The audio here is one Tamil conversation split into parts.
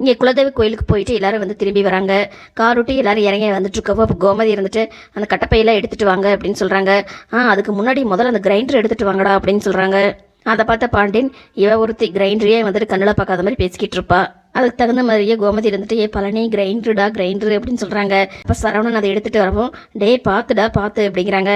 இங்கே குலதெய்வ கோயிலுக்கு போயிட்டு எல்லாரும் வந்து திரும்பி வராங்க. கார் விட்டு எல்லாரும் இறங்கி வந்துட்டு இருக்கவோ அப்போ கோமதி இருந்துட்டு அந்த கட்டப்பையெல்லாம் எடுத்துட்டு வாங்க அப்படின்னு சொல்கிறாங்க ஆ அதுக்கு முன்னாடி முதல்ல அந்த கிரைண்டர் எடுத்துட்டு வாங்கடா அப்படின்னு சொல்கிறாங்க அதை பார்த்த பாண்டியன் இவ ஒருத்தி கிரைண்டரையே வந்துட்டு கண்ணில் பார்க்காத மாதிரி பேசிக்கிட்டு இருப்பா. அதுக்கு தகுந்த மாதிரியே கோமதி இருந்துட்டு ஏ பழனி கிரைண்டருடா கிரைண்டரு அப்படின்னு சொல்கிறாங்க இப்போ சரவணன் அதை எடுத்துட்டு வரவும் டே பார்த்துடா பார்த்து அப்படிங்கிறாங்க.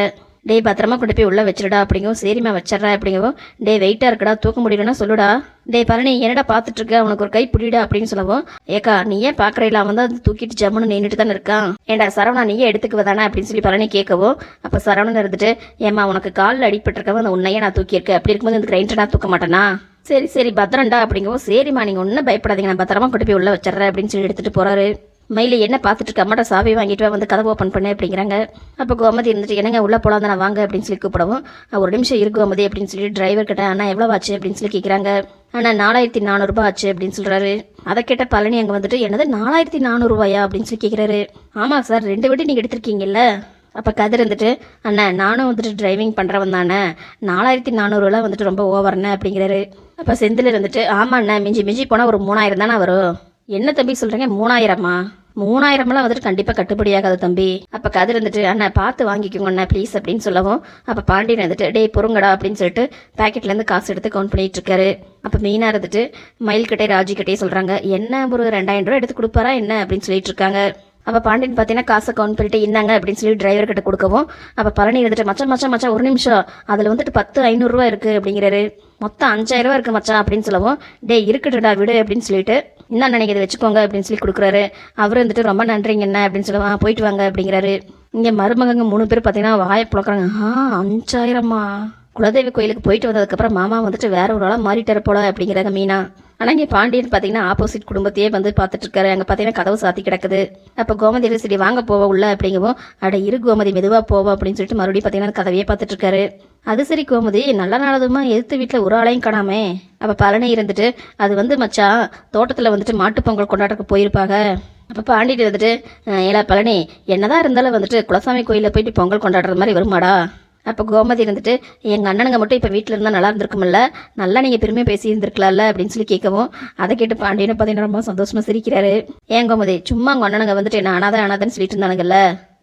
டேய் பத்திரமா கொண்டு போய் உள்ளே வச்சிருடா அப்படிங்கவும் சரிம்மா வச்சிட்றா அப்படிங்கவும் டேய் வெயிட்டாக இருக்குடா தூக்க முடியலன்னா சொல்லுடா. டேய் பரணி என்னடா பார்த்துட்டு இருக்க உனக்கு ஒரு கை பிடிடா அப்படின்னு சொல்லவும் ஏக்கா நீ ஏன் பாக்குறீல அவன் தான் தூக்கிட்டு ஜம்முன்னு நின்றுட்டு தானே இருக்கான். ஏண்டா சரவணா நீயே எடுத்துக்குவதானே அப்படின்னு சொல்லி பரணி கேட்கவும் அப்போ சரவணன் இருந்துட்டு ஏம்மா உனக்கு காலில் அடிபட்டிருக்கவன் அந்த உன்னையே நான் தூக்கியிருக்கேன். அப்படி இருக்கும்போது இந்த கிரைண்டர் நான் தூக்க மாட்டேனா? சரி சரி பத்திரம்டா அப்படிங்கவும் சரிம்மா நீங்கள் ஒன்றும் பயப்படாதீங்க நான் பத்திரமா கொண்டு போய் உள்ளே வச்சிட்றேன் அப்படின்னு சொல்லி எடுத்துகிட்டு போகிறாரு மயில என்ன பார்த்துட்டு இருக்க அம்மாட்ட சாவி வாங்கிட்டு வந்து கதவு ஓப்பன் பண்ணு அப்படிங்கிறாங்க. அப்போ கோமதி இருந்துட்டு என்னங்க உள்ளே போகலாம் தானே வாங்க அப்படின்னு சொல்லி கூப்பிடவும் ஒரு நிமிஷம் இருக்கு கோமதி அப்படின்னு சொல்லி டிரைவர் கிட்ட அண்ணா எவ்வளோ ஆச்சு? அப்படின்னு சொல்லி கேட்குறாங்க அண்ணா நாலாயிரத்தி நானூறுபா ஆச்சு அப்படின்னு சொல்கிறாரு அதை கேட்ட பழனி அங்கே வந்துட்டு என்னது நாலாயிரத்தி நானூறுபாயா அப்படின்னு சொல்லி கேட்குறாரு ஆமாம் சார் ரெண்டு வீட்டு நீங்கள் எடுத்திருக்கீங்கல்ல? அப்போ கதிர் வந்துட்டு அண்ணா நானும் வந்துட்டு டிரைவிங் பண்ணுறவன் தானே நாலாயிரத்தி நானூறுலாம் வந்துட்டு ரொம்ப ஓவர்ண்ணே அப்படிங்கிறாரு. அப்போ செந்தில் இருந்துட்டு ஆமாண்ணா மிஞ்சி மிஞ்சி போனால் ஒரு மூணாயிரம் தானே வரும்? என்ன தம்பி சொல்கிறீங்க மூணாயிரமா? மூணாயிரம்லாம் வந்துட்டு கண்டிப்பாக கட்டுப்படியாகாது தம்பி. அப்போ கதிர் வந்துட்டு அண்ணா பார்த்து வாங்கிக்கோங்க அண்ணா ப்ளீஸ் அப்படின்னு சொல்லவும் அப்போ பாண்டியன் வந்துட்டு டேய் பொறுங்கடா அப்படின்னு சொல்லிட்டு பாக்கெட்லேருந்து காசு எடுத்து கவுண்ட் பண்ணிட்டு இருக்காரு. அப்போ மீனா இருந்துட்டு மயில்கிட்டே ராஜிக்கிட்டே சொல்கிறாங்க என்ன ஒரு ரெண்டாயிரம் ரூபா எடுத்து கொடுப்பாரா என்ன? அப்படின்னு சொல்லிட்டு இருக்காங்க. அப்போ பாண்டியன் பார்த்தீங்கன்னா காசை கவுண்ட் பண்ணிட்டு இருந்தாங்க அப்படின்னு சொல்லி டிரைவர் கிட்ட கொடுக்கவும் அப்போ பழனி வந்துட்டு மச்சம் மச்சம் மச்சம் ஒரு நிமிஷம் அதில் வந்துட்டு பத்து ஐநூறுரூவா இருக்குது அப்படிங்கிறாரு. மொத்தம் அஞ்சாயிரம் ரூபா இருக்கு மச்சான் அப்படின்னு சொல்லவும் டேய் இருக்கட்டுடா விடு அப்படின்னு சொல்லிட்டு என்ன நினைக்கிறது? இதை வச்சுக்கோங்க அப்படின்னு சொல்லி கொடுக்குறாரு. அவர் வந்துட்டு ரொம்ப நன்றிங்க என்ன அப்படின்னு சொல்லுவாங்க போயிட்டு வாங்க அப்படிங்கிறாரு. இங்கே மருமகங்க மூணு பேர் பார்த்தீங்கன்னா வாயை புழக்கிறாங்க. ஆ அஞ்சாயிரமா? குலதெய்வ கோயிலுக்கு போயிட்டு வந்ததுக்கப்புறம் மாமா வந்துட்டு வேற ஒரு ஆளாக மாறிட்டாரு போல அப்படிங்கிறாங்க மீனா. ஆனால் இங்கே பாண்டியன் பார்த்தீங்கன்னா ஆப்போசிட் குடும்பத்தையே வந்து பார்த்துட்டு இருக்காரு அங்கே பார்த்தீங்கன்னா கதவு சாத்தி கிடக்குது. அப்போ கோமதி சரி வாங்க போவ உள்ள அப்படிங்கவும் அட இரு கோமதி மெதுவாக போவோம் அப்படின்னு சொல்லிட்டு மறுபடியும் பார்த்தீங்கன்னா கதவையே பார்த்துட்டு இருக்காரு அது சரி கோமதி நல்ல நாளதுமா எதிர்த்து வீட்டில் ஒரு ஆளையும் காணாமே. அப்போ பழனி இருந்துட்டு அது வந்து மச்சான் தோட்டத்தில் வந்துட்டு மாட்டுப் பொங்கல் கொண்டாடுறதுக்கு போயிருப்பாங்க. அப்போ பாண்டிட்டு வந்துட்டு "அஹ், ஏலா பழனி என்னதான் இருந்தாலும் வந்துட்டு குலசாமி கோயிலில் போயிட்டு பொங்கல் கொண்டாடுற மாதிரி வருமாடா? அப்போ கோமதி இருந்துட்டு எங்கள் அண்ணனுங்க மட்டும் இப்போ வீட்டில் இருந்தால் நல்லா இருந்திருக்கும்ல. நல்லா நீங்கள் பெருமையாக பேசி இருந்திருக்கலாம்ல அப்படின்னு சொல்லி கேட்கவும் அதை கேட்டு பாண்டியனை பார்த்தீங்கன்னா ரொம்ப சந்தோஷமாக சிரிக்கிறாரு. ஏன் கோமதி சும்மா உங்கள் அண்ணனுங்க வந்துட்டு நான் அனாதை அனாதன்னு சொல்லிட்டு இருந்தானுங்கல்ல.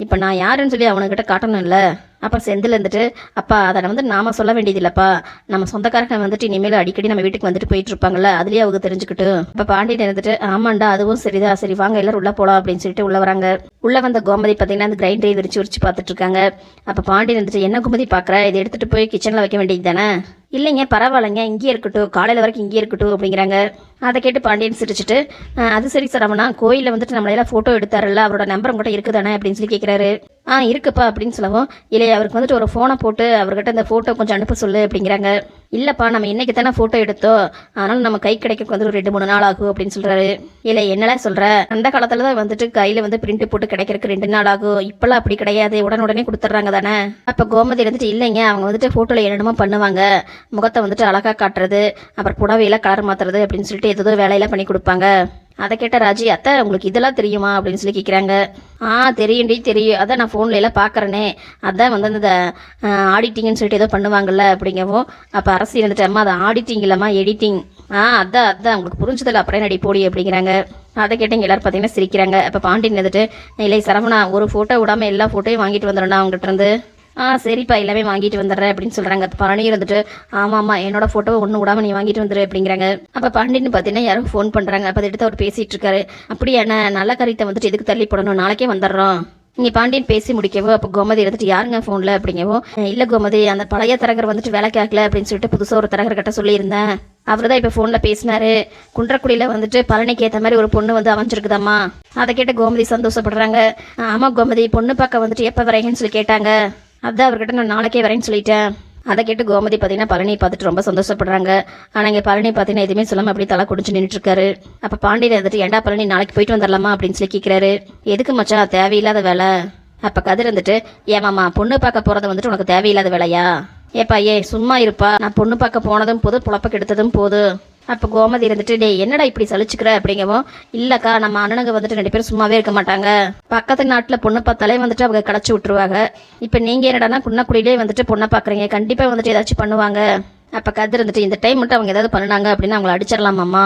இப்போ நான் யாருன்னு சொல்லி அவனுக்கிட்ட காட்டணும்ல. அப்புறம் செந்தில் இருந்துட்டு அப்பா அதை வந்து நாம சொல்ல வேண்டியதில்லப்பா. நம்ம சொந்தக்காரங்க வந்துட்டு இனிமேல் அடிக்கடி நம்ம வீட்டுக்கு வந்துட்டு போயிட்டு இருப்பாங்கல்ல அதுலயே அவங்க தெரிஞ்சுக்கிட்டு. இப்போ பாண்டியன் இருந்துட்டு ஆமாண்டா அதுவும் சரிதான். சரி வாங்க எல்லாரும் உள்ள போலாம் அப்படின்னு சொல்லிட்டு உள்ள வராங்க. உள்ள வந்த கோமதி பாத்தீங்கன்னா அந்த கிரைண்டரை விரிச்சு விரிச்சு பார்த்துட்டு இருக்காங்க. அப்ப பாண்டியன் இருந்துட்டு என்ன கோமதி பாக்குற? இதை எடுத்துட்டு போய் கிச்சன்ல வைக்க வேண்டியது தானே இல்லைங்க பரவாயில்லைங்க. இங்கேயே இருக்கட்டும். காலையில வரைக்கும் இங்கேயே இருக்கட்டும் அப்படிங்கிறாங்க. அதை கேட்டு பாண்டியன் சிரிச்சிட்டு அது சரி சார் அவனா கோயிலில் வந்துட்டு நம்மளையெல்லாம் ஃபோட்டோ எடுத்தாருல்ல அவரோட நம்பர் உங்கள்கிட்ட இருக்குதானே? அப்படின்னு சொல்லி கேட்குறாரு ஆ இருக்குப்பா அப்படின்னு சொல்லவும் இல்லை அவருக்கு வந்துட்டு ஒரு ஃபோனை போட்டு அவர்கிட்ட இந்த ஃபோட்டோ கொஞ்சம் அனுப்ப சொல்லு அப்படிங்கிறாங்க. இல்லைப்பா நம்ம இன்றைக்கி தானே ஃபோட்டோ எடுத்தோம். அதனால் நம்ம கை கிடைக்க வந்து ஒரு ரெண்டு மூணு நாள் ஆகும் அப்படின்னு சொல்கிறாரு இல்லை என்னடா சொல்கிற அந்த காலத்தில் தான் வந்துட்டு கையில் வந்து பிரிண்ட் போட்டு கிடைக்கிறதுக்கு ரெண்டு நாள் ஆகும். இப்போல்லாம் அப்படி கிடையாது. உடனுடனே கொடுத்துட்றாங்க தானே. அப்போ கோமதி வந்துட்டு இல்லைங்க அவங்க வந்துட்டு ஃபோட்டோவில் என்னென்னமோ பண்ணுவாங்க. முகத்தை வந்துட்டு அழகாக காட்டுறது அப்புறம் புடவையெல்லாம் கலர் மாற்றுறது அப்படின்னு சொல்லிட்டு ஏதோ வேலையெல்லாம் பண்ணி கொடுப்பாங்க. அதை கேட்ட ராஜி அத்தை உங்களுக்கு இதெல்லாம் தெரியுமா? அப்படின்னு சொல்லி கேட்குறாங்க ஆ தெரியும்டி தெரியும். அதான் நான் ஃபோன்ல எல்லாம் பார்க்குறேனே அதான் வந்து அந்த ஆடிட்டிங்னு சொல்லிட்டு ஏதோ பண்ணுவாங்கல்ல அப்படிங்கவும் அப்போ அரசு இருந்துட்டு அம்மா அது ஆடிட்டிங் இல்லைம்மா எடிட்டிங் ஆ அதான் அதான் உங்களுக்கு புரிஞ்சதில்ல அப்புறம் நடி போடி அப்படிங்கிறாங்க. அதை கேட்டு எல்லாரும் பார்த்தீங்கன்னா சிரிக்கிறாங்க. அப்போ பாண்டியன் இருந்துட்டு இல்லை சரவணா ஒரு ஃபோட்டோ விடாம எல்லா ஃபோட்டோயும் வாங்கிட்டு வந்துடும்டா அவங்ககிட்ட இருந்து ஆ சரிப்பா எல்லாமே வாங்கிட்டு வந்துடுறேன் அப்படின்னு சொல்றாங்க. அப்ப இருந்துட்டு ஆமா ஆமா என்னோட போட்டோ ஒண்ணு விடாம நீ வாங்கிட்டு வந்துரு அப்படிங்கிறாங்க. அப்ப பாண்டின்னு பாத்தீங்கன்னா யாரும் ஃபோன் பண்றாங்க. அப்ப எடுத்து அவர் பேசிட்டு இருக்காரு. அப்படியா என்ன நல்ல கருத்தை வந்துட்டு எதுக்கு தள்ளி போடணும் நாளைக்கே வந்துடுறோம். நீ பாண்டியன் பேசி முடிக்கவோ அப்போ கோமதி எடுத்துட்டு யாருங்க ஃபோனில் அப்படிங்கவோ இல்லை கோமதி அந்த பழைய தரகர் வந்துட்டு வேலை கேட்கல அப்படின்னு சொல்லிட்டு புதுசாக ஒரு தரகர் கிட்ட சொல்லியிருந்தேன். அவர் தான் இப்போ ஃபோனில் பேசினாரு. குன்றக்குடியில் வந்துட்டு பழனிக்கு ஏற்ற மாதிரி ஒரு பொண்ணு வந்து அமைஞ்சிருக்குதாம்மா? அதை கேட்டு கோமதி சந்தோஷப்படுறாங்க. ஆமாம் கோமதி பொண்ணு பார்க்க வந்துட்டு எப்போ வரீங்கன்னு சொல்லி கேட்டாங்க. அதான் அவர்கிட்ட நான் நாளைக்கே வரேன்னு சொல்லிட்டேன். அதை கேட்டு கோமதி பார்த்தீங்கன்னா பழனி பார்த்துட்டு ரொம்ப சந்தோஷப்படுறாங்க. ஆனால் இங்கே பழனி பார்த்தீங்கன்னா எதுவுமே சொல்லாமல் அப்படி தலை குடிச்சு நின்றுட்டு இருக்காரு அப்போ பாண்டியன் வந்துட்டு ஏண்டா பழனி நாளைக்கு போயிட்டு வந்துடலாமா அப்படின்னு சொல்லி கேட்குறாரு எதுக்கு மச்சான் தேவையில்லாத வேலை. அப்போ கதிர் வந்துட்டு ஏமாமா பொண்ணு பார்க்க போகிறது வந்துட்டு உனக்கு தேவையில்லாத வேலையா? ஏப்பா ஏ சும்மா இருப்பா. நான் பொண்ணு பார்க்க போனதும் போது புழப்ப கெடுத்ததும் போதும் அப்போ கோமதி இருந்துட்டு டேய் என்னடா இப்படி சலிச்சுக்கிற? அப்படிங்கவும் இல்லக்கா நம்ம அண்ணனுங்க வந்துட்டு ரெண்டு பேரும் சும்மாவே இருக்க மாட்டாங்க. பக்கத்து நாட்டில் பொண்ணு பார்த்தாலே வந்துட்டு அவங்க கிடச்சி விட்டுருவாங்க. இப்போ நீங்கள் என்னடானா குன்னக்குடியிலே வந்துட்டு பொண்ணை பார்க்குறீங்க கண்டிப்பாக வந்துட்டு ஏதாச்சும் பண்ணுவாங்க. அப்போ கதிர் இருந்துட்டு இந்த டைம் மட்டும் அவங்க ஏதாவது பண்ணுனாங்க அப்படின்னு அவங்கள அடிச்சிடலாமாம்மா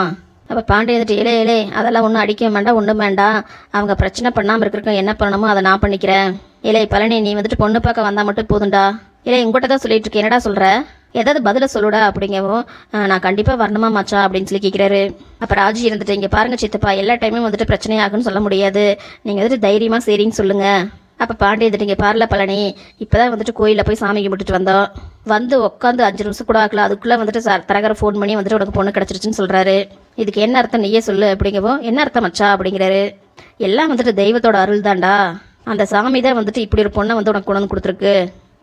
அப்போ பாண்டி வந்துட்டு இலே இலே அதெல்லாம் ஒன்றும் அடிக்க வேண்டாம் ஒன்றும் வேண்டாம். அவங்க பிரச்சனை பண்ணாமல் இருக்கிறக்க என்ன பண்ணணுமோ அதை நான் பண்ணிக்கிறேன். இலே பழனி நீ வந்துட்டு பொண்ணு பார்க்க வந்தால் மட்டும் போதும்டா. இல்லை உங்ககிட்ட தான் சொல்லிட்டு இருக்கேன். என்னடா சொல்கிற ஏதாவது பதில சொல்லுடா அப்படிங்கவும் நான் கண்டிப்பாக வரணுமா மச்சான் அப்படின்னு சொல்லி கேட்குறாரு அப்போ ராஜி இருந்துட்டு இங்கே பாருங்க சித்தப்பா எல்லா டைமும் வந்துட்டு பிரச்சனையாகுன்னு சொல்ல முடியாது. நீங்கள் வந்துட்டு தைரியமாக சரின்னு சொல்லுங்கள் அப்போ பாண்டி வந்துட்டு இங்கே பாரல பழனி இப்போ தான் வந்துட்டு கோயிலில் போய் சாமி கும்பிட்டுட்டு வந்தோம். வந்து உட்காந்து அஞ்சு நிமிஷம் கூட ஆகல. அதுக்குள்ளே வந்துட்டு தரகரை ஃபோன் பண்ணி வந்துட்டு உனக்கு பொண்ணு கிடச்சிருச்சுன்னு சொல்கிறாரு இதுக்கு என்ன அர்த்தம் நீயே சொல்லு அப்படிங்கவும் என்ன அர்த்தம் மச்சா? அப்படிங்கிறாரு. எல்லாம் வந்துட்டு தெய்வத்தோட அருள் தான்டா. அந்த சாமி தான் வந்துட்டு இப்படி ஒரு பொண்ணை வந்து உனக்கு கொண்டு வந்து கொடுத்துருக்கு.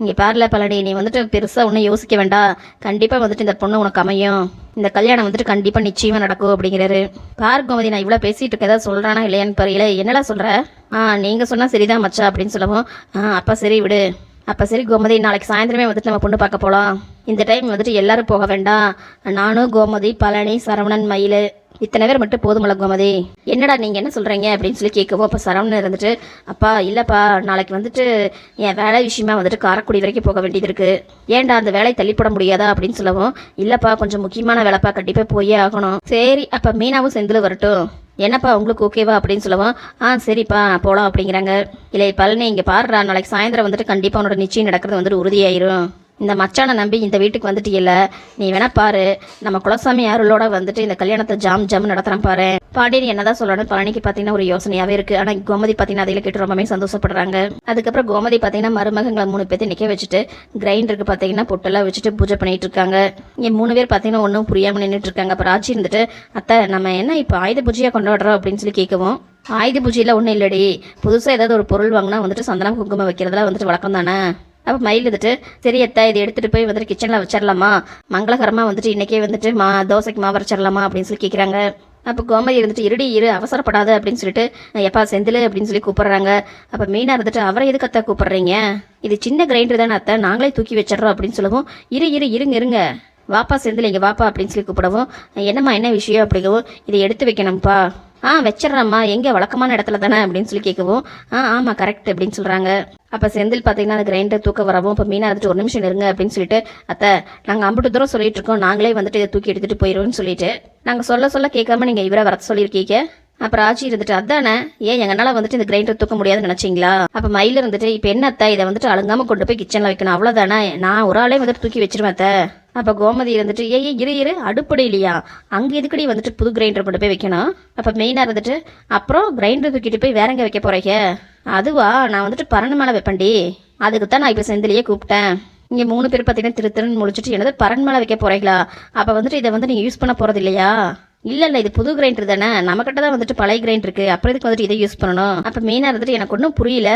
இங்கே பாருல பழனி நீ வந்துட்டு பெருசாக ஒன்றும் யோசிக்க வேண்டாம். கண்டிப்பாக வந்துட்டு இந்த பொண்ணு உனக்கு அமையும். இந்த கல்யாணம் வந்துட்டு கண்டிப்பாக நிச்சயமாக நடக்கும் அப்படிங்கிறாரு. பாரு கோமதி நான் இவ்வளோ பேசிகிட்டு இருக்க ஏதாவது சொல்கிறானா இல்லையான்னு பாரு இல்லை என்னடா சொல்கிற ஆ நீங்கள் சொன்னால் சரிதான் மச்சா அப்படின்னு சொல்லவும் ஆ அப்பா சரி விடு. அப்போ சரி கோமதி நாளைக்கு சாயந்தரமே வந்துட்டு நம்ம பொண்ணு பார்க்க போகலாம் இந்த டைம் வந்துட்டு எல்லாரும் போக வேண்டாம். நானும் கோமதி பழனி சரவணன் மயில். இத்தனை பேர் மட்டும் போதுமல்ல கோமதி. என்னடா நீங்கள் என்ன சொல்கிறீங்க அப்படின்னு சொல்லி கேட்கவும் அப்போ சரவணன் இருந்துட்டு அப்பா இல்லைப்பா நாளைக்கு வந்துட்டு என் வேலை விஷயமா வந்துட்டு காரைக்குடி வரைக்கும் போக வேண்டியது இருக்குது ஏன்டா அந்த வேலையை தள்ளிப்பட முடியாதா? அப்படின்னு சொல்லவும் இல்லைப்பா கொஞ்சம் முக்கியமான வேலைப்பா கண்டிப்பாக போயே ஆகணும். சரி அப்போ மீனாவும் செந்தில் வரட்டும். என்னப்பா உங்களுக்கு ஓகேவா அப்படின்னு சொல்லவும் ஆ சரிப்பா நான் போகலாம் அப்படிங்கிறாங்க. இல்லை பழனி இங்கே பாருடா நாளைக்கு சாயந்தரம் வந்துட்டு கண்டிப்பாக உன்னோட நிச்சயம் நடக்கிறது வந்துட்டு உறுதியாயிரும். இந்த மச்சானை நம்பி இந்த வீட்டுக்கு வந்துட்டு இல்ல நீ வேணா பாரு. நம்ம குலசாமி அருளோட வந்துட்டு இந்த கல்யாணத்தை ஜாம் ஜாம் நடத்துறேன் பாரு. பாண்டியன் என்னதான் சொல்லணும் பழனிக்கு பார்த்தீங்கன்னா ஒரு யோசனையாவே இருக்கு. ஆனா கோமதி பார்த்தீங்கன்னா அதில் கேட்டு ரொம்பவே சந்தோஷப்படுறாங்க. அதுக்கப்புறம் கோமதி பார்த்தீங்கன்னா மருமகங்களை மூணு பேர்த்து நிக்க வச்சுட்டு கிரைண்டருக்கு பார்த்தீங்கன்னா பொட்டெல்லாம் வச்சுட்டு பூஜை பண்ணிட்டு இருக்காங்க. இங்க மூணு பேர் பார்த்தீங்கன்னா ஒன்றும் புரியாம நின்றுட்டு இருக்காங்க. அப்புறம் ஆச்சி இருந்துட்டு அத்தை நம்ம என்ன இப்போ ஆயுத பூஜையா கொண்டாடுறோம்? அப்படின்னு சொல்லி கேட்கவும் ஆயுத பூஜையில ஒன்றும் இல்லடி. புதுசாக ஏதாவது ஒரு பொருள் வாங்கினா வந்துட்டு சந்தனம் குங்குமம் வைக்கிறதுலாம் வந்துட்டு வழக்கம் தானே அப்போ மயில் வந்துட்டு சரி எத்தா இதை எடுத்துகிட்டு போய் வந்துட்டு கிச்சனில் வச்சிடலாமா மங்களகரமாக வந்துட்டு இன்றைக்கே வந்துட்டு மா தோசைக்கு மாவு வச்சிடலாமா அப்படின்னு சொல்லி கேட்குறாங்க அப்போ கோமதி இருந்துட்டு இருடி இரு அவசரப்படாத அப்படின்னு சொல்லிட்டு எப்பா செந்தில் அப்படின்னு சொல்லி கூப்பிடுறாங்க. அப்போ மீனா இருந்துட்டு அவரை எதுக்கு அத்தா கூப்பிடுறீங்க? இது சின்ன கிரைண்டர் தானே அத்தை நாங்களே தூக்கி வச்சிடுறோம் அப்படின்னு சொல்லவும் இரு இரு இருங்க இருங்க. வாப்பா செந்தில் இங்கே வாப்பா அப்படின்னு சொல்லி கூப்பிடவும் என்னம்மா என்ன விஷயம்? அப்படிங்கவும் இதை எடுத்து வைக்கணும்ப்பா. ஆ வச்சிடுறேம்மா. எங்கே? வழக்கமான இடத்துல தானே? அப்படின்னு சொல்லி கேட்கவும் ஆ ஆமாம் கரெக்ட் அப்படின்னு சொல்கிறாங்க அப்போ செந்தில் பார்த்தீங்கன்னா அந்த கிரைண்டர் தூக்க வரவும் இப்போ மீனா இருந்துட்டு ஒரு நிமிஷம் இருங்க அப்படின்னு சொல்லிட்டு அத்தை நாங்கள் அம்புட்டு தூரம் சொல்லிட்டு இருக்கோம். நாங்களே வந்துட்டு இதை தூக்கி எடுத்துகிட்டு போயிடுவோம்னு சொல்லிட்டு. நாங்கள் சொல்ல சொல்ல கேட்காம நீங்கள் இவரை வர சொல்லியிருக்கீங்க. அப்புறம் ஆச்சி இருந்துட்டு அதானே? ஏன் எங்கனால வந்துட்டு இந்த கிரைண்டர் தூக்க முடியாதுன்னு நினைச்சீங்களா? அப்ப மயில் இருந்துட்டு இப்ப என்ன அத்தை? இதை வந்துட்டு அழுங்காம கொண்டு போய் கிச்சன்ல வைக்கணும். அவ்வளவுதானே? நான் ஒரு ஆளே வந்துட்டு தூக்கி வச்சிருவேன் அத்தை. அப்ப கோமதி இருந்துட்டு ஏய் இரு இரு அடுப்படி இல்லையா? அங்க எதுக்கடி வந்துட்டு புது கிரைண்டர் கொண்டு போய் வைக்கணும்? அப்ப மெயினா இருந்துட்டு அப்புறம் கிரைண்டர் தூக்கிட்டு போய் வேறங்க வைக்க போறீங்க? அதுவா? நான் வந்துட்டு பரண் மேல வைப்பேன்டி. அதுக்கு தான் நான் இப்ப செந்திலேயே கூப்பிட்டேன். இங்க மூணு பேர் பார்த்தீங்கன்னா திரு திருன்னு முழிச்சிட்டு என்னது பரண் மேல வைக்க போறீங்களா? அப்ப வந்துட்டு இதை வந்து நீங்க யூஸ் பண்ண போறது இல்லையா? இல்ல இல்ல இது புது கிரைண்டர் தானே. நம்ம கிட்ட தான் வந்துட்டு பழைய கிரைண்டர் இருக்கு. அப்புறம் இதுக்கு வந்துட்டு இதை யூஸ் பண்ணணும்? அப்ப மெயினா இருந்துட்டு எனக்கு ஒன்றும் புரியல.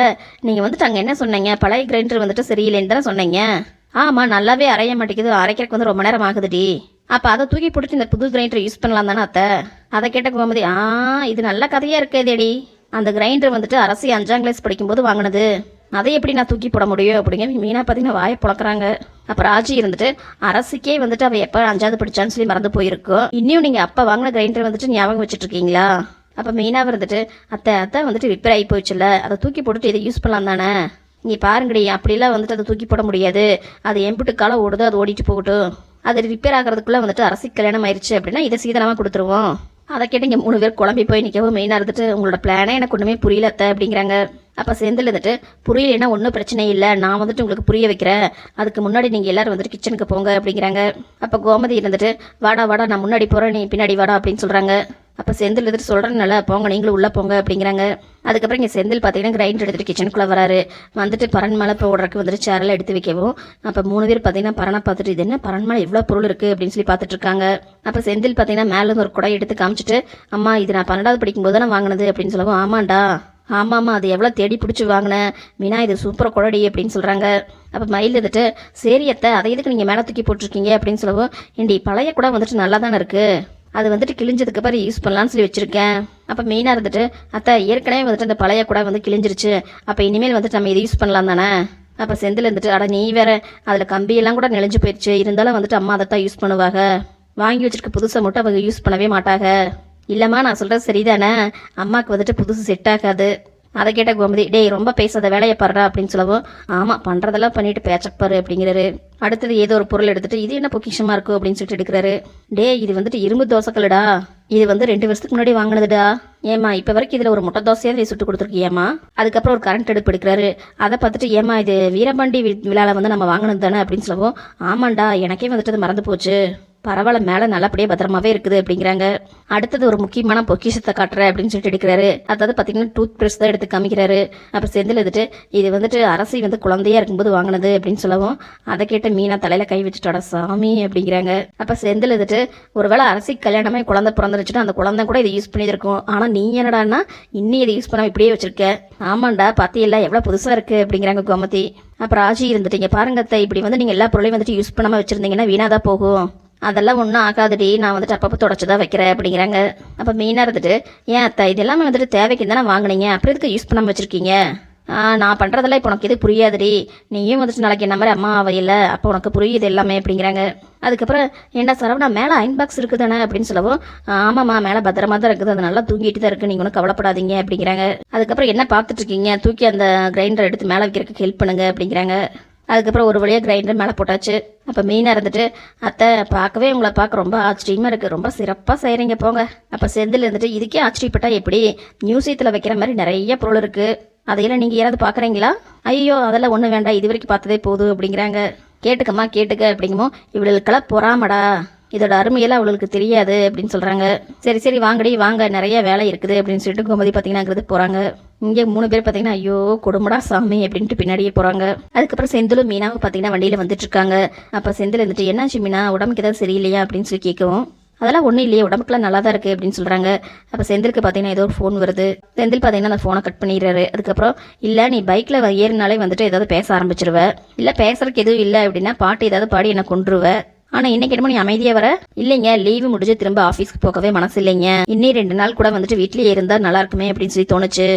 நீங்க வந்துட்டு அங்க என்ன சொன்னீங்க? பழைய கிரைண்டர் வந்துட்டு சரியில்லைன்னு தானே சொன்னீங்க. ஆமாம் நல்லாவே அரைய மாட்டேங்குது. அரைக்கிறதுக்கு வந்து ரொம்ப நேரம் ஆகுதுடி. அப்போ அதை தூக்கி போட்டுட்டு இந்த புது கிரைண்டர் யூஸ் பண்ணலாம் தானே அத்தை? அதை கேட்ட கோமதி ஆ இது நல்ல கதையாக இருக்கேதேடி அந்த கிரைண்டர் வந்துட்டு அரசு அஞ்சாம் கிளாஸ் படிக்கும்போது வாங்கினது. அதை எப்படி நான் தூக்கி போட முடியும் அப்படிங்க மீனா பார்த்தீங்கன்னா வாயை புழக்கிறாங்க அப்புறம் ராஜி இருந்துட்டு அரசுக்கே வந்துட்டு அவள் எப்போ அஞ்சாவது படிச்சான்னு சொல்லி மறந்து போயிருக்கோம் இன்னும் நீங்கள் அப்போ வாங்கின கிரைண்டர் வந்துட்டு ஞாபகம் வச்சுட்டு இருக்கீங்களா அப்போ மீனா இருந்துட்டு அத்தை அத்தை வந்துட்டு ரிப்பேர் ஆகி போச்சுல்ல அதை தூக்கி போட்டுட்டு இதை யூஸ் பண்ணலாம் தானே? நீ பாருங்கடி அப்படிலாம் வந்துட்டு அதை தூக்கி போட முடியாது. அது எம்பிட்டு காலம் ஓடுதோ அது ஓடிட்டு போகட்டும். அது ரிப்பேர் ஆகிறதுக்குள்ளே வந்துட்டு அரசு கல்யாணம் ஆயிடுச்சு அப்படின்னா இதை சீதனமாக கொடுத்துருவோம். அதை கேட்டு இங்கே மூணு பேர் குழம்பி போய் நிற்கவும் மெயினாக இருந்துட்டு உங்களோட பிளானே எனக்கு ஒன்றுமே புரியலத்த அப்படிங்கிறாங்க. அப்போ செந்தில் இருந்துட்டு புரியலைன்னா ஒன்றும் பிரச்சனை இல்லை. நான் வந்துட்டு உங்களுக்கு புரிய வைக்கிறேன். அதுக்கு முன்னாடி நீங்கள் எல்லாரும் வந்துட்டு கிச்சனுக்கு போங்க அப்படிங்கிறாங்க. அப்போ கோமதி இருந்துட்டு வாடா வாடா நான் முன்னாடி போகிறேன் நீ பின்னாடி வாடா அப்படின்னு சொல்கிறாங்க அப்போ செந்தில் எடுத்துட்டு சொல்கிறனால போங்க நீங்களும் உள்ளே போங்க அப்படிங்கிறாங்க. அதுக்கப்புறம் இங்கே செந்தில் பார்த்தீங்கன்னா கிரைண்டர் எடுத்துகிட்டு கிச்சனுக்குள்ளே வராரு. வந்துட்டு பரன் மேலே போடுறதுக்கு வந்துட்டு சேரெல்லாம் எடுத்து வைக்கவும். அப்போ மூணு பேர் பார்த்தீங்கன்னா பரனை பார்த்துட்டு இது என்ன பரன் மேலே எவ்வளோ பொருள் இருக்குது அப்படின்னு சொல்லி பார்த்துட்டு இருக்காங்க. அப்போ செந்தில் பார்த்தீங்கன்னா மேலேருந்து ஒரு குடம் எடுத்து காமிச்சிட்டு அம்மா இது நான் பன்னெண்டாவது படிக்கும்போது தான் வாங்கினது? அப்படின்னு சொல்லவும் ஆமாண்டா. ஆமாம்மா அது எவ்வளோ தேடி பிடிச்சி வாங்கினேன். மீனா இது சூப்பராக குழடி அப்படின்னு சொல்கிறாங்க அப்போ மயில் வந்துட்டு சரி அத்தை அதை எதுக்கு நீங்கள் மேலே தூக்கி போட்டிருக்கீங்க? அப்படின்னு சொல்லவும் இண்டி பழைய கூட வந்துட்டு நல்லா தானே இருக்குது அது வந்துட்டு கிழிஞ்சதுக்கு அப்புறம் யூஸ் பண்ணலான்னு சொல்லி வச்சுருக்கேன். அப்போ மெயினாக இருந்துட்டு அத்தை ஏற்கனவே வந்துட்டு அந்த பழைய கூட வந்து கிழிஞ்சிருச்சு. அப்போ இனிமேல் வந்துட்டு நம்ம இதை யூஸ் பண்ணலாம் தானே? அப்போ செந்தில் இருந்துட்டு அட நீ வேற அதில் கம்பியெல்லாம் கூட நெளிஞ்சு போயிடுச்சு இருந்தாலும் வந்துட்டு அம்மா அதை தான் யூஸ் பண்ணுவாங்க வாங்கி வச்சிருக்க புதுசை மட்டும் அவங்க யூஸ் பண்ணவே மாட்டாங்க இல்லைம்மா நான் சொல்கிறது சரிதானே? அம்மாவுக்கு வந்துட்டு புதுசு செட் ஆகாது. அதை கேட்ட கோமதி டேய் ரொம்ப பேசாத வேலையை பாருடா அப்படின்னு சொல்லவும் ஆமாம் பண்ணுறதெல்லாம் பண்ணிட்டு பேச்சப்பாரு அப்படிங்கிறாரு. அடுத்தது ஏதோ ஒரு பொருள் எடுத்துட்டு இது என்ன பொக்கிஷமாக இருக்கும் அப்படின்னு சொல்லிட்டு எடுக்கிறாரு. டே இது வந்துட்டு இரும்பு தோசைக்கல்லுடா. இது வந்து ரெண்டு வருஷத்துக்கு முன்னாடி வாங்கினதுடா. ஏமா இப்போ வரைக்கும் இதில் ஒரு முட்டை தோசையாக நீ சுட்டு கொடுத்துருக்கியேம்மா? அதுக்கப்புறம் ஒரு கரண்ட் அடுப்பு எடுக்கிறாரு. அதை பார்த்துட்டு ஏமா இது வீரபாண்டி வி- வந்து நம்ம வாங்கினது தானே? அப்படின்னு சொல்லவும் ஆமாண்டா எனக்கே வந்துட்டு அது மறந்து போச்சு. பரவாயில்ல மேலே நல்லபடியாக பத்திரமாவே இருக்குது அப்படிங்கிறாங்க. அடுத்தது ஒரு முக்கியமான பொக்கிஷத்தை காட்டுறேன் அப்படின்னு சொல்லிட்டு எடுக்கிறாரு. அதாவது பார்த்தீங்கன்னா டூத் பிரஷ் தான் எடுத்து காமிக்கிறாரு. அப்புறம் செந்தில் எடுத்துட்டு இது வந்துட்டு அரசி வந்து குழந்தையா இருக்கும்போது வாங்கினது அப்படின்னு சொல்லவும் அதை கேட்டு மீனா தலையில கை வச்சுட்டோட சாமி அப்படிங்கிறாங்க. அப்போ செந்தில் எடுத்துட்டு ஒருவேளை அரசி கல்யாணமே குழந்தை பிறந்துருச்சுன்னா அந்த குழந்தை கூட இதை யூஸ் பண்ணியிருக்கும். ஆனால் நீ என்னடான்னா இன்னி இதை யூஸ் பண்ணாம இப்படியே வச்சிருக்க. ஆமாண்டா பாத்தியில்ல எவ்வளோ புதுசாக இருக்குது அப்படிங்கிறாங்க கோமதி. அப்புறம் ராஜி இருந்துட்டீங்க பாருங்க இப்படி வந்து நீங்கள் எல்லா பொருளையும் வந்துட்டு யூஸ் பண்ணாமல் வச்சுருந்தீங்கன்னா வீணாக தான் போகும். அதெல்லாம் ஒன்றும் ஆகாதுடி. நான் வந்துட்டு அப்பப்போ தொடச்சி தான் வைக்கிறேன் அப்படிங்கிறாங்க. அப்போ மெயினாக இருந்துட்டு ஏன் அத்தா இதெல்லாம் வந்துட்டு தேவைக்கு தானே வாங்குனீங்க? அப்புறம் இதுக்கு யூஸ் பண்ணாமல் வச்சுருக்கீங்க? நான் பண்ணுறதெல்லாம் இப்போ உனக்கு எது புரியாதுடி. நீயும் வந்துட்டு நாளைக்கு என்ன மாதிரி அம்மா அவையில் அப்போ உனக்கு புரியுது எல்லாமே அப்படிங்கிறாங்க. அதுக்கப்புறம் என்ன சரவணா மேலே அயன் பாக்ஸ் இருக்குதானே? அப்படின்னு சொல்லவும் ஆமாம்மா மேலே பத்திரமா தான் இருக்குது. அது நல்லா தூங்கிட்டு தான் இருக்குது நீங்கள் ஒன்றும் கவலைப்படாதீங்க அப்படிங்கிறாங்க. அதுக்கப்புறம் என்ன பார்த்துட்ருக்கீங்க தூக்கி அந்த கிரைண்டர் எடுத்து மேலே வைக்கிறதுக்கு ஹெல்ப் பண்ணுங்க அப்படிங்கிறாங்க. அதுக்கப்புறம் ஒரு வழியாக கிரைண்டர் மேலே போட்டாச்சு. அப்போ மீனாக இருந்துட்டு அத்தை பார்க்கவே உங்களை பார்க்க ரொம்ப ஆச்சரியமாக இருக்குது ரொம்ப சிறப்பாக செய்கிறீங்க போங்க. அப்போ செந்தில் இருந்துட்டு இதுக்கே ஆச்சரியப்பட்டா எப்படி? மியூசியத்தில் வைக்கிற மாதிரி நிறைய பொருள் இருக்குது அதையெல்லாம் நீங்கள் யாராவது பார்க்குறீங்களா? ஐயோ அதெல்லாம் ஒன்றும் வேண்டாம். இது வரைக்கும் பார்த்ததே போதும் அப்படிங்கிறாங்க. கேட்டுக்கம்மா கேட்டுக்க அப்படிங்குமோ இவளுக்கெல்லாம் பொறாமடா. இதோட அருமையெல்லாம் அவளுக்கு தெரியாது அப்படின்னு சொல்றாங்க. சரி சரி வாங்கடி வாங்க நிறைய வேலை இருக்குது அப்படின்னு சொல்லிட்டு கோமதி பார்த்தீங்கன்னா போறாங்க. இங்கே மூணு பேர் பார்த்தீங்கன்னா ஐயோ கொடுமடா சாமி அப்படின்ட்டு பின்னாடியே போறாங்க. அதுக்கப்புறம் செந்திலும் மீனாவும் பார்த்தீங்கன்னா வண்டியில் வந்துட்டு இருக்காங்க. அப்போ செந்தில் இருந்துட்டு என்னாச்சு மீனா உடம்புக்கு ஏதாவது சரியில்லையா? அப்படின்னு சொல்லி கேட்கவும் அதெல்லாம் ஒன்றும் இல்லையே உடம்புக்குலாம் நல்லா தான் இருக்குது அப்படின்னு சொல்கிறாங்க அப்போ செந்திலுக்கு பார்த்தீங்கன்னா ஏதோ ஒரு ஃபோன் வருது. செந்தில் பார்த்தீங்கன்னா அந்த ஃபோனை கட் பண்ணிடுறாரு. அதுக்கப்புறம் இல்லை நீ பைக்கில் ஏறினாலே வந்துட்டு ஏதாவது பேச ஆரம்பிச்சிருவேன் இல்லை பேசுறதுக்கு எதுவும் இல்லை அப்படின்னா பாட்டு ஏதாவது பாடி என்னை கொண்டுருவேன் ஆனா இன்னைக்கு என்னமோ நீ அமைதியா வர? இல்லைங்க லீவு முடிஞ்சு திரும்ப ஆபீஸ்க்கு போகவே மனசு இல்லைங்க. இன்னும் ரெண்டு நாள் கூட வந்துட்டு வீட்லயே இருந்தா நல்லா இருக்குமே அப்படின்னு சொல்லி தோணுச்சு.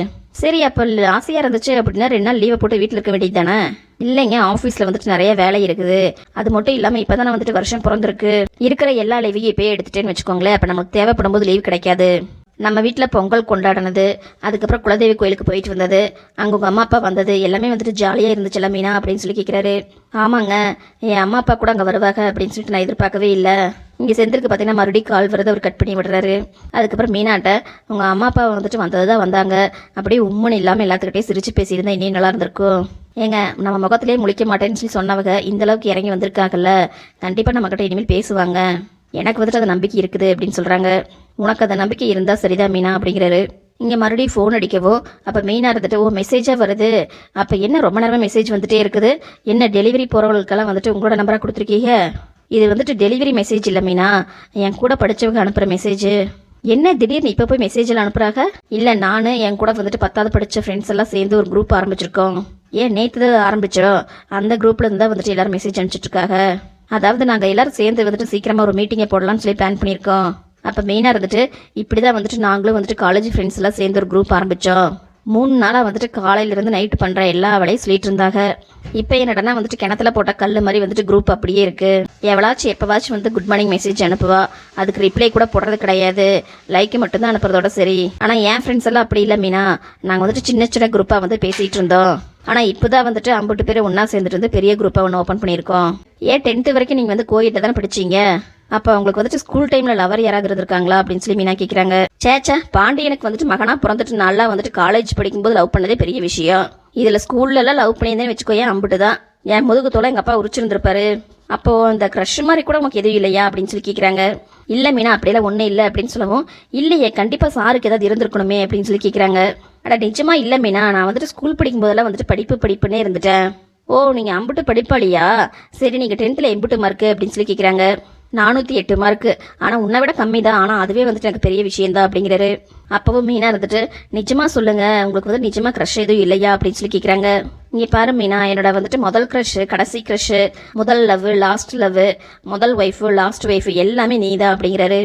சரி அப்ப ஆசையா இருந்துச்சு அப்படின்னா ரெண்டு நாள் லீவை போட்டு வீட்டில் இருக்க வேண்டியது தானே? இல்லைங்க ஆஃபீஸில் வந்துட்டு நிறைய வேலை இருக்குது. அது மட்டும் இல்லாமல் இப்போ தானே வந்துட்டு வருஷம் பிறந்திருக்கு. இருக்கிற எல்லா லீவையும் இப்போயே எடுத்துட்டேன்னு வச்சுக்கோங்களேன். அப்போ நமக்கு தேவைப்படும் போது லீவ் கிடைக்காது. நம்ம வீட்டில் பொங்கல் கொண்டாடினது அதுக்கப்புறம் குலதெய்வ கோயிலுக்கு போயிட்டு வந்தது. அங்கே உங்கள் அம்மா அப்பா வந்தது. எல்லாமே வந்துட்டு ஜாலியாக இருந்துச்சுல்ல மீனா அப்படின்னு சொல்லி கேட்குறாரு ஆமாங்க. என் அம்மா அப்பா கூட அங்கே வருவாங்க அப்படின்னு சொல்லிட்டு நான் எதிர்பார்க்கவே இல்லை. இங்கே செந்திருக்கு பார்த்தீங்கன்னா மறுபடியும் கால் வரதை அவர் கட் பண்ணி விடுறாரு. அதுக்கப்புறம் மீனாட்ட உங்கள் அம்மா அப்பா வந்துட்டு வந்தது தான் வந்தாங்க. அப்படியே உம்முன்னு இல்லாமல் எல்லாத்துக்கிட்டே சிரிச்சு பேசியிருந்தா இன்னும் நல்லா இருந்திருக்கும். ஏங்க நம்ம முகத்திலே முழிக்க மாட்டேன்னு சொல்லி சொன்னவங்க இந்த அளவுக்கு இறங்கி வந்திருக்காங்கல்ல. கண்டிப்பாக நம்மக்கிட்ட இனிமேல் பேசுவாங்க. எனக்கு வந்துட்டு அது நம்பிக்கை இருக்குது அப்படின்னு சொல்கிறாங்க உனக்கு அந்த நம்பிக்கை இருந்தால் சரிதான் மீனா அப்படிங்கிறாரு. இங்கே மறுபடியும் ஃபோன் அடிக்கவோ அப்போ மெயினாக இருந்துட்டு ஓ மெசேஜாக வருது. அப்போ என்ன ரொம்ப நேரமாக மெசேஜ் வந்துட்டே இருக்குது? என்ன டெலிவரி போகிறவங்களுக்கெல்லாம் வந்துட்டு உங்களோட நம்பராக கொடுத்துருக்கீங்க? இது வந்துட்டு டெலிவரி மெசேஜ் இல்லை மீனா. என் கூட படித்தவங்க அனுப்புகிற மெசேஜ் என்ன திடீர்னு இப்போ போய் மெசேஜில் அனுப்புறாங்க? இல்லை நான் என் கூட வந்துட்டு பத்தாவது படித்த ஃப்ரெண்ட்ஸ் எல்லாம் சேர்ந்து ஒரு குரூப் ஆரம்பிச்சிருக்கோம். ஏன் நேற்று தான் ஆரம்பிச்சிடும் அந்த குரூப்ல இருந்தால் தான் வந்துட்டு எல்லாரும் மெசேஜ் அனுப்பிச்சிட்ருக்காங்க அதாவது நாங்கள் எல்லாரும் சேர்ந்து வந்துட்டு சீக்கிரமாக ஒரு மீட்டிங்கை போடலாம்னு சொல்லி பிளான் பண்ணியிருக்கோம். அப்போ மெயினாக இருந்துட்டு இப்படி தான் வந்துட்டு நாங்களும் வந்துட்டு காலேஜ் ஃப்ரெண்ட்ஸ் எல்லாம் சேர்ந்து ஒரு குரூப் ஆரம்பித்தோம் மூணு நாளாக வந்துட்டு காலையிலேருந்து நைட்டு பண்ணுற எல்லா வேலையும் சொல்லிட்டு இருந்தாங்க. இப்போ என்னடனா வந்துட்டு கிணத்துல போட்ட கல் மாதிரி வந்துட்டு குரூப் அப்படியே இருக்குது எவ்வளாச்சும் எப்போவாச்சும் வந்து குட் மார்னிங் மெசேஜ் அனுப்புவா. அதுக்கு ரிப்ளை கூட போடுறது கிடையாது. லைக் மட்டும்தான் அனுப்புறதோட சரி. ஆனால் என் ஃப்ரெண்ட்ஸ் எல்லாம் அப்படி இல்லை மீனா. நாங்கள் வந்துட்டு சின்ன சின்ன குரூப்பாக வந்து பேசிகிட்டு இருந்தோம். ஆனால் இப்போ தான் வந்துட்டு ஐம்பட்டு பேர் ஒன்றா சேர்ந்துட்டு வந்து பெரிய குரூப்பாக ஒன்று ஓப்பன் பண்ணியிருக்கோம். ஏன் டென்த்து வரைக்கும் நீங்கள் வந்து கோயிலில் தானே படிச்சீங்க? அப்போ உங்களுக்கு வந்துட்டு ஸ்கூல் டைமில் லவர் யாராவது இருந்திருக்காங்களா அப்படின்னு சொல்லி மீனா கேட்குறாங்க சேச்சா பாண்டியனுக்கு வந்துட்டு மகனாக பிறந்துட்டு நல்லா வந்துட்டு காலேஜ் படிக்கும்போது லவ் பண்ணதே பெரிய விஷயம். இதில் ஸ்கூல்லலாம் லவ் பண்ணியிருந்தேன்னு வச்சுக்கோ ஏன் அம்பிட்டு தான் என் முதுகு தோலை எங்கள் அப்பா உரிச்சிருந்துருப்பாரு. அப்போது அந்த க்ரஷ் மாதிரி கூட உனக்கு எதுவும் இல்லையா அப்படின்னு சொல்லி கேட்குறாங்க இல்லை மீனா அப்படியெல்லாம் ஒன்றும் இல்லை அப்படின்னு சொல்லவும் இல்லையே கண்டிப்பாக சாருக்கு ஏதாவது இருந்திருக்கணுமே அப்படின்னு சொல்லி கேட்குறாங்க அட நிஜமாக இல்லை மீனா நான் வந்துட்டு ஸ்கூல் படிக்கும் போதெல்லாம் வந்துட்டு படிப்பு படிப்புன்னே இருந்துட்டேன். ஓ நீங்கள் அம்புட்டு படிப்பாளியா? சரி நீங்கள் டென்த்தில் எம்புட்டு மார்க்கு அப்படின்னு சொல்லி கேட்குறாங்க நானூற்றி எட்டு மார்க்கு ஆனால் உன்னை விட கம்மி தான் ஆனால் அதுவே வந்துட்டு எனக்கு பெரிய விஷயந்தான் அப்படிங்கிறாரு. அப்பவும் மீனா இருந்துட்டு நிஜமாக சொல்லுங்கள் உங்களுக்கு வந்து நிஜமாக க்ரஷ் எதுவும் இல்லையா? அப்படின்னு சொல்லி கேட்குறாங்க இங்கே பாரு மீனா என்னோட வந்துட்டு முதல் க்ரஷ் கடைசி க்ரஷ் முதல் லவ் லாஸ்ட் லவ் முதல் ஒய்ஃபு லாஸ்ட் ஒய்ஃபு எல்லாமே நீ தான் அப்படிங்கிறாரு.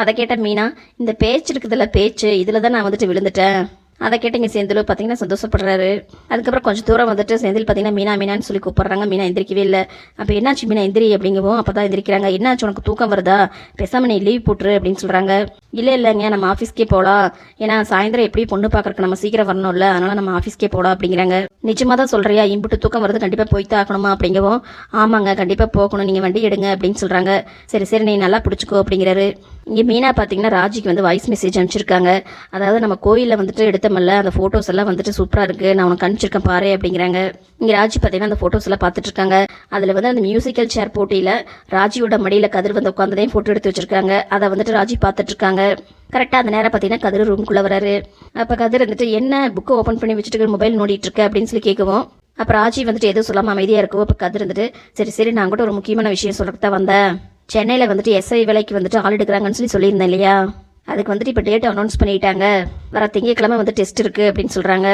அதை கேட்ட மீனா இந்த பேச்சு இருக்குதுல்ல பேச்சு. இதில் தான் நான் வந்துட்டு விழுந்துட்டேன். அதை கேட்டு இங்கே செந்தில் பார்த்தீங்கன்னா சந்தோஷப்படுறாரு. அதுக்கப்புறம் கொஞ்சம் தூரம் வந்துட்டு செந்தில் பார்த்தீங்கன்னா மீனா மீனான்னு சொல்லி கூப்பிட்றாங்க. மீனா எந்திரிக்கவே இல்லை. அப்போ என்னாச்சு மீனா? எந்திரி அப்படிங்கவும் அப்போ தான் எந்திரிக்கிறாங்க. என்னாச்சு? உனக்கு தூக்கம் வருதா? பேசாம நீ லீவ் போட்டுரு அப்படின்னு சொல்கிறாங்க இல்லை இல்லைங்க நம்ம ஆஃபீஸ்க்கே போகலாம் ஏன்னா சாயந்தரம் எப்படி பொண்ணு பார்க்கறக்கு நம்ம சீக்கிரம் வரணும்ல. அதனால நம்ம ஆஃபீஸ்க்கே போகலாம் அப்படிங்கிறாங்க. நிஜமாக தான் சொல்கிறியா இம்புட்டு தூக்கம் வருது. கண்டிப்பாக போய் ஆகணுமா? அப்படிங்கவும் ஆமாங்க கண்டிப்பாக போகணும். நீங்கள் வண்டி எடுங்க அப்படின்னு சொல்கிறாங்க சரி சரி நீ நல்லா பிடிச்சிக்கோ அப்படிங்கிறாரு. இங்கே மீனா பார்த்தீங்கன்னா ராஜிக்கு வந்து வாய்ஸ் மெசேஜ் அனுப்பிச்சிருக்காங்க. அதாவது நம்ம கோயிலில் வந்துட்டு எடுத்தமல்ல அந்த ஃபோட்டோஸ் எல்லாம் வந்துட்டு சூப்பராக இருக்குது நான் உனக்கு அனுப்பிச்சிருக்கேன் பாரு அப்படிங்கிறாங்க. இங்கே ராஜி பார்த்தீங்கன்னா அந்த ஃபோட்டோஸ் எல்லாம் பார்த்துட்டு இருக்காங்க. அதில் வந்து அந்த மியூசிக்கல் சேர் போட்டியில் ராஜியோட மடியில் கதிர் வந்து உட்காந்ததையும் ஃபோட்டோ எடுத்து வச்சிருக்காங்க. அதை வந்துட்டு ராஜி பார்த்துட்டு இருக்காங்க. கரெக்டாக அந்த நேரம் பார்த்தீங்கன்னா கதிர் ரூம்குள்ளே வராரு. அப்போ கதிர் வந்துட்டு என்ன புக்கை ஓப்பன் பண்ணி வச்சுட்டு மொபைல் நோண்டிட்டு இருக்க? அப்படின்னு சொல்லி கேட்கவும் அப்போ ராஜி வந்துட்டு எதுவும் சொல்லாமல் அமைதியாக இருக்கும் அப்போ கதிர் வந்துட்டு சரி சரி நான் கூட ஒரு முக்கியமான விஷயம் சொல்கிறதுக்கு தான் வந்தேன். சென்னையில் வந்துட்டு எஸ்ஐ வேலைக்கு வந்துட்டு ஆள் எடுக்கிறாங்கன்னு சொல்லி சொல்லியிருந்தேன் இல்லையா? அதுக்கு வந்துட்டு இப்போ டேட் அனௌன்ஸ் பண்ணிட்டாங்க. வர திங்கக்கிழமை வந்து டெஸ்ட் இருக்குது அப்படின்னு சொல்கிறாங்க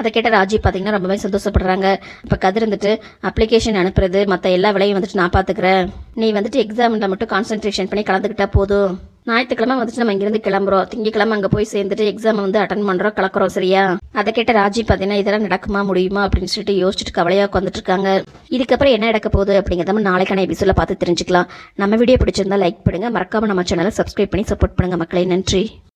அதை கேட்ட ராஜி பார்த்தீங்கன்னா ரொம்பவே சந்தோஷப்படுறாங்க. இப்போ கதிர்ந்துட்டு அப்ளிகேஷன் அனுப்புறது மற்ற எல்லா வேலையும் வந்துட்டு நான் பார்த்துக்கிறேன் நீ வந்துட்டு எக்ஸாமில் மட்டும் கான்சென்ட்ரேஷன் பண்ணி கலந்துக்கிட்டா போதும். ஞாயிற்றுக்கிழமை வந்துட்டு நம்ம இங்கிருந்து கிளம்புறோம். திங்கக்கிழமை அங்கே போய் சேர்ந்துட்டு எக்ஸாம் வந்து அட்டன் பண்ணுறோம் கலக்குறோம் சரியா? அதை கேட்ட ராஜி பார்த்தீங்கன்னா இதெல்லாம் நடக்குமா முடியுமா அப்படின்னு சொல்லிட்டு யோசிச்சுட்டு கவலையாக உட்காந்துட்டு இருக்காங்க. இதுக்கப்புறம் என்ன நடக்க போகுது அப்படிங்கிறத நம்ம நாளைக்கான எபிசோட பார்த்து தெரிஞ்சுக்கலாம். நம்ம வீடியோ பிடிச்சிருந்தா லைக் பண்ணுங்கள் மறக்காம நம்ம சேனலை சப்ஸ்கிரைப் பண்ணி சப்போர்ட் பண்ணுங்கள் மக்களே. நன்றி.